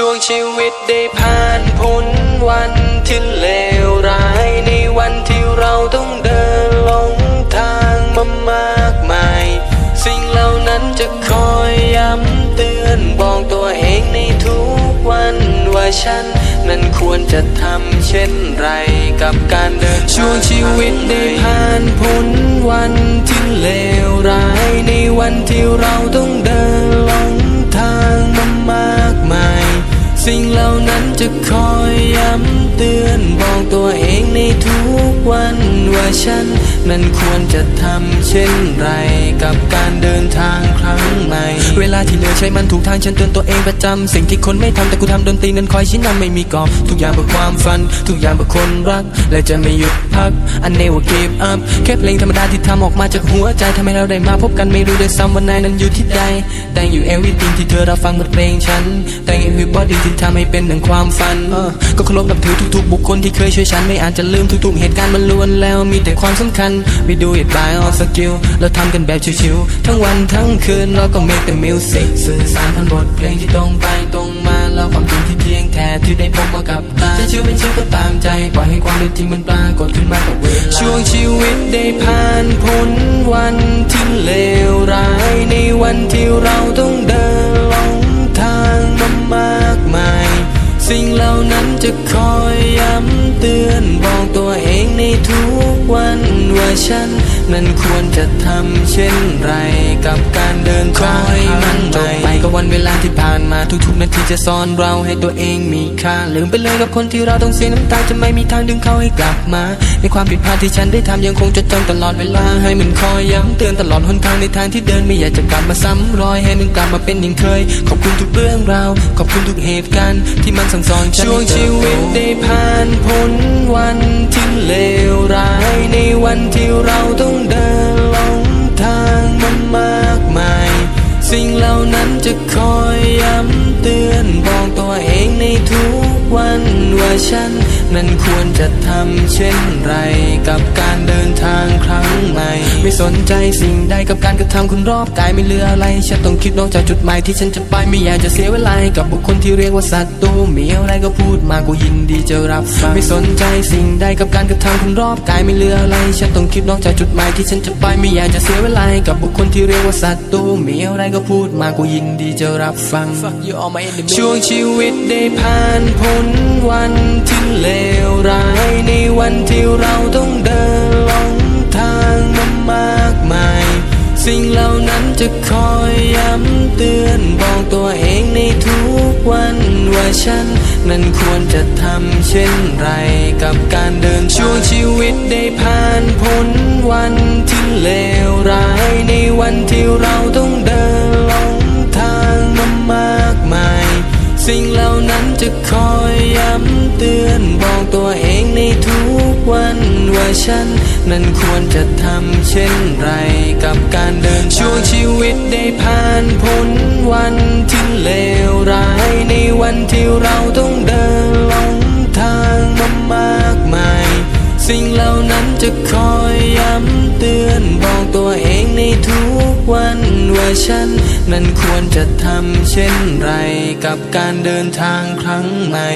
ช่วงชีวิตได้ผ่านพ้นวันที่เลวร้ายในวันที่เราต้องเดินหลงทางมามากมาย สิ่งเหล่านั้นจะคอยย้ำเตือนบอกตัวเองในทุกวันว่าฉัน นั้นควรจะทำเช่นไรกับการเดินช่วงชีวิตได้ผ่านพ้นวันที่เลวร้ายในวันที่เราต้องเดิน วันว่าฉัน นั้นควรจะทำเช่นไร กับการเดินทางครั้งใหม่ เวลาที่เหลือใช้มันถูกทางฉันเตือนตัวเองประจำสิ่งที่คนไม่ทำแต่กูทำดนตรีนั้นคอยชี้นำไม่มีกรอบทุกอย่างเพื่อความฝัน ทุกอย่างเพื่อคนรัก และจะไม่หยุด พัก I never give up แค่เพลงธรรมดาที่ทำออกมาจากหัวใจทำให้เราได้มาพบกันไม่รู้ด้วยซ้ำว่านายนั้นอยู่ที่ใด Thank you everything ที่เธอรับฟังบทเพลงฉัน Thank you everybody ที่ทำให้เป็นหนังความฝัน ก็เคารพนับถือทุกๆ บุคคลที่เคยช่วยฉันไม่อาจจะลืมทุกๆ เหตุการณ์มันล้วนแล้วมีแต่ความสำคัญ We do it by all skill เราทำกันแบบชิวๆทั้งวันทั้งคืนเราก็ make the music สื่อสารผ่านบทเพลงที่ตรงไปตรงมาแล้วความจริง ที่ที่ได้พบมากับตาจะเชื่อเป็นเชื่อก็ตามใจปล่อยให้ความเป็นจริงมันปรากฏขึ้นมากับเวลาช่วงชีวิตได้ผ่านพ้นวันที่เลวร้าย ในวันที่เราต้องเดินลงทางมามากมาย สิ่งเหล่านั้นจะคอยย้ำเตือนบอกตัวเองในทุกวันว่าฉันนั้นควรจะทำเช่นไร กับการเดินทางมันจบไปกับวันเวลาที่ผ่านมาทุกๆนาทีจะสอนเราให้ตัวเองมีค่าลืมไปเลยกับคนที่เราต้องเสียน้ำตาจะไม่มีทางดึงเขาให้กลับมา ในความผิดพลาดที่ฉันได้ทำยังคงจดจำตลอดเวลาให้มันคอยย้ำเตือนตลอดหนทางในทางที่เดินไม่อยากจะกลับมาซ้ำรอยให้มันกลับมาเป็นอย่างเคย ขอบคุณทุกเรื่องราวขอบคุณทุกเหตุการณ์ที่มันสั่งสอนฉันช่วงชีวิตได้ผ่านพ้นวันที่เลวร้ายในวันที่เราต้องเดิน จะคอยย้ำเตือนบอกตัวเองในทุกวัน ว่าฉัน นั้นควรจะทำเช่นไร กับการเดินทางครั้งใหม่ ไม่สนใจสิ่งใดกับการกระทำคนรอบกายไม่เหลืออะไร ฉันต้องคิดนอกจากจุดหมายที่ฉันจะไปไม่อยากจะเสียเวลากับบุคคลที่เรียกว่าศัตรูมีอะไรก็พูดมากูยินดีจะรับฟังไม่สนใจสิ่งใดกับการกระทำคนรอบกายไม่เหลืออะไร ฉันต้องคิดนอกจากจุดหมายที่ฉันจะไปไม่อยากจะเสียเวลากับบุคคลที่เรียกว่าศัตรูมีอะไรก็พูดมากูยินดีจะรับฟังช่วงชีวิตได้ผ่านพ้นวันที่เลวร้ายในวันที่เราต้องเดินหลงทางมามากมาย สิ่งเหล่านั้นจะคอยย้ำเตือนบอกตัวเองในทุกวันว่าฉัน นั้นควรจะทำเช่นไร กับการเดินช่วงชีวิตได้ผ่านพ้นวันที่เลวร้ายในวันที่เราต้อง ฉัน นั้นควรจะทำเช่นไรกับการเดินช่วงชีวิตได้ผ่านพ้นวันที่เลวร้าย ในวันที่เราต้องเดินหลงทางมามากมาย สิ่งเหล่านั้นจะคอยย้ำเตือนบอกตัวเองในทุกวันว่าฉัน นั้นควรจะทำเช่นไรกับการเดินทางครั้งใหม่